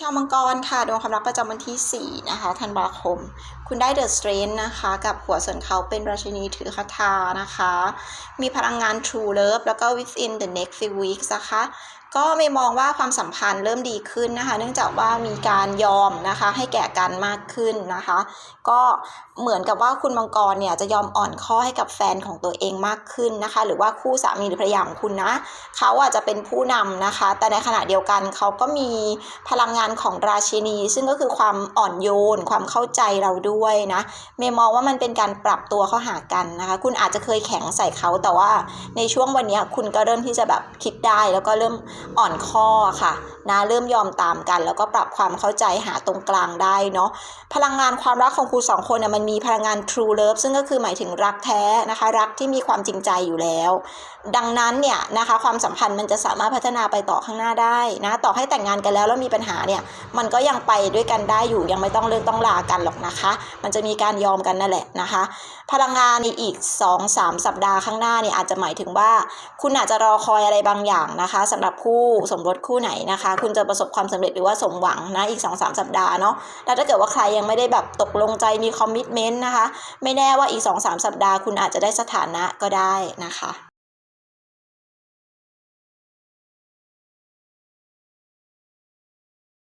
ชาวมังกรค่ะดวงความรักประจำวันที่ 4 นะคะธันวาคม คุณได้เดอะสเตรนนะคะ กับหัวส่วนเขาเป็นราชินีถือคาถานะคะ มีพลังงาน True Love แล้วก็ within the next few weeks นะคะก็ไม่มองว่าความสัมพันธ์เริ่มดีขึ้นนะคะ เนื่องจากว่ามีการยอมนะคะให้แก่กันมากขึ้นนะคะ ก็เหมือนกับว่าคุณมังกรเนี่ยจะยอมอ่อนข้อให้กับแฟนของตัวเองมากขึ้นนะคะ หรือว่าคู่สามีหรือภรรยาของคุณนะเขาอาจจะเป็นผู้นำนะคะ แต่ในขณะเดียวกันเขาก็มีพลังงานของราชินี ซึ่งก็คือความอ่อนโยน ความเข้าใจเราด้วยนะเมย์มองว่ามันเป็นการปรับตัวเข้าหากันนะคะ คุณอาจจะเคยแข็งใส่เขาแต่ว่าในช่วงวันนี้คุณก็เริ่มที่จะแบบคิดได้แล้วก็เริ่มอ่อนข้อค่ะนะเริ่มยอมตามกัน แล้วก็ปรับความเข้าใจหาตรงกลางได้เนาะพลังงานความรักของคุณสองคนเนี่ยมันมีพลังงาน true love ซึ่งก็คือหมายถึงรักแท้นะคะ รักที่มีความจริงใจอยู่แล้ว ดังนั้นเนี่ยนะคะความสัมพันธ์มันจะสามารถพัฒนาไปต่อข้างหน้าได้นะต่อให้แต่งงานกันแล้วแล้วมีปัญหาเนี่ยมันก็ยังไปด้วยกันได้อยู่ยังไม่ต้องเลิกต้องลากันหรอกนะคะ มันจะมีการยอมกันนั่นแหละนะคะ พลังงานในอีก 2-3 สัปดาห์ข้างหน้าเนี่ยอาจจะหมายถึงว่า คุณอาจจะรอคอยอะไรบางอย่างนะคะสำหรับคู่สมรสคู่ไหนนะคะ คุณจะประสบความสำเร็จหรือว่าสมหวังนะอีก 2-3สสัปดาห์เนาะแล้วถ้าเกิดว่าใครยังไม่ได้แบบตกลงใจมีคอมมิชเมนต์นะคะ ไม่แน่ว่าอีก 2-3สัปดาห์คุณอาจจะได้สถานะก็ได้นะคะ